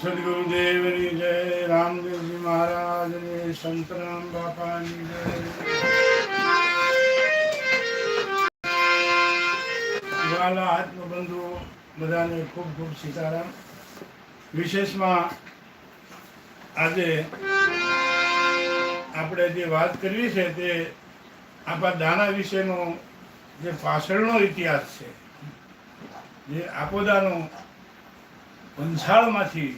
સદગુરુદેવની જય, રામદેવજી મહારાજની સંતરામ બાપાની જય. વાલા આત્મબંધુ બધાને ખૂબ ખૂબ સીતારામ. વિશેષમાં આજે આપણે જે વાત કરવી છે તે આપણા દાણા વિશેનો જે પાછળનો ઇતિહાસ છે, જે આપોદાનો વંશાળમાંથી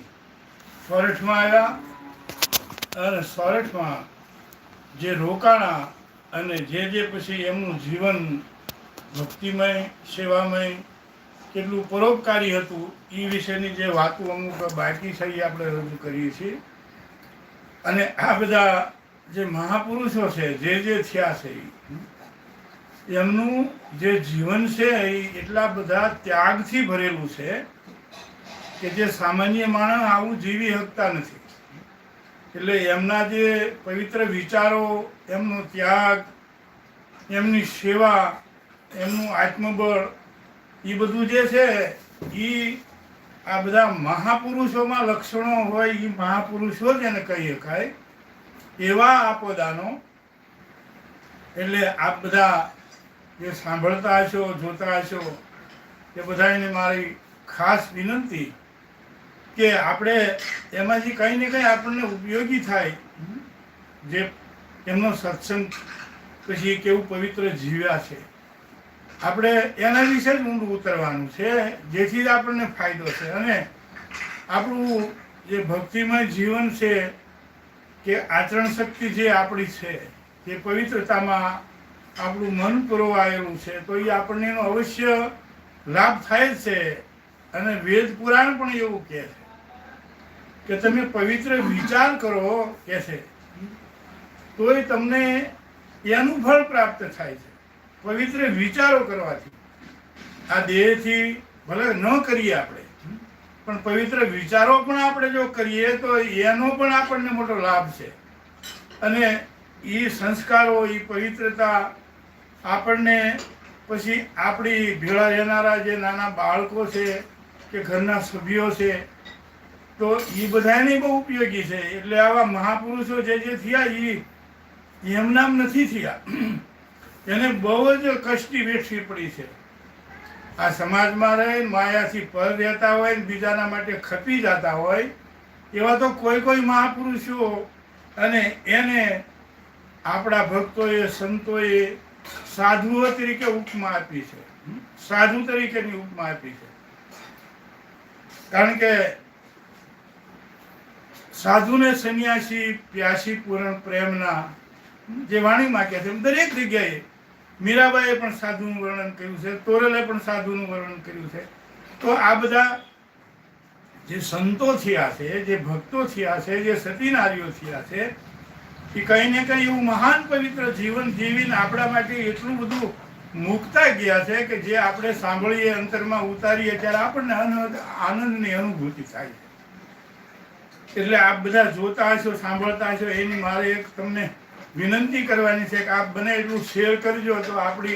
સોરઠમાં આવ્યા અને સોરઠમાં જે રોકાણા અને જે જે પછી એમનું જીવન ભક્તિમય, સેવામય, કેટલું પરોપકારી હતું એ વિશેની જે વાતો અમુક બાકી છે એ આપણે રજૂ કરીએ છીએ. અને આ બધા જે મહાપુરુષો છે, જે જે થયા છે, એમનું જે જીવન છે એ એટલા બધા ત્યાગથી ભરેલું છે કે જે સામાન્ય માણસ આવું જીવી શકતા નથી. એટલે એમના જે પવિત્ર વિચારો, એમનો ત્યાગ, એમની સેવા, એમનું આત્મબળ એ બધું જે છે એ આ બધા મહાપુરુષોમાં લક્ષણો હોય એ મહાપુરુષો જ એને કહી શકાય, એવા આપોદાનો એટલે આપ બધા જે સાંભળતા હશો, જોતા હશો, એ બધાને મારી ખાસ વિનંતી કે આપણે એમાંથી કંઈ ને કંઈ આપણને ઉપયોગી થાય. જે એમનો સત્સંગ પછી કેવું પવિત્ર જીવ્યા છે. આપણે એના વિશે જ ઊંડું ઉતરવાનું છે, જેથી જ આપણને ફાયદો છે. અને આપણું જે ભક્તિમય જીવન છે, કે આચરણ શક્તિ જે આપણી છે જે પવિત્રતામાં આપણું મન પુરવાયેલું છે, તો એ આપણને એનો અવશ્ય લાભ થાય છે. અને વેદ પુરાણ પણ એવું કહે છે. કે તમે પવિત્ર વિચાર કરો, કે છે. તોય તમને એનું ફળ પ્રાપ્ત થાય છે. પવિત્ર વિચારો કરવાથી. આ દેહથી ભલે ન કરીએ આપણે, પણ પવિત્ર વિચારો પણ આપણે જો કરીએ, તો એનો પણ આપણને મોટો લાભ છે. અને એ સંસ્કારો, એ પવિત્રતા આપણને પછી આપણી ભેળા રહેનારા જે નાના બાળકો છે, કે ઘરના સભ્યો છે તો એ બધાને બહુ ઉપયોગી છે. એટલે આવા મહાપુરુષો જે જે થયા એ એમનામ નથી થયા. એને બહુ જ કષ્ટી વેઠવી પડી છે. આ સમાજમાં રહી, માયાથી પર રહેતા હોય ને બીજાના માટે ખપી જતા હોય, એવા તો કોઈ કોઈ મહાપુરુષો અને એને આપણા ભક્તોએ, સંતોએ સાધુઓ તરીકે ઉપમા આપી છે. સાધુ તરીકેની ઉપમા આપી છે. કારણ કે સાધુને સંન્યાસી, પ્યાસી પૂરણ પ્રેમના જે વાણીમાં કહે છે દરેક જગ્યાએ મીરાબાઈએ પણ સાધુનું વર્ણન કર્યું છે, તોરલે પણ સાધુનું વર્ણન કર્યું છે. તો આ બધા જે સંતો થયા છે, જે ભક્તો થયા છે, જે સતીનારીઓ થયા છે, એ કંઈ ને કંઈ એવું મહાન પવિત્ર જીવન જીવીને આપણા માટે એટલું બધું મુકતા ગયા છે કે જે આપણે સાંભળીએ, અંતરમાં ઉતારીએ, ત્યારે આપણને આનંદની અનુભૂતિ થાય છે. એટલે આપ બધા જોતા હશો, સાંભળતા હશો, એની મારે એક તમને વિનંતી કરવાની છે કે આપ બને એટલું શેર કરજો તો આપણી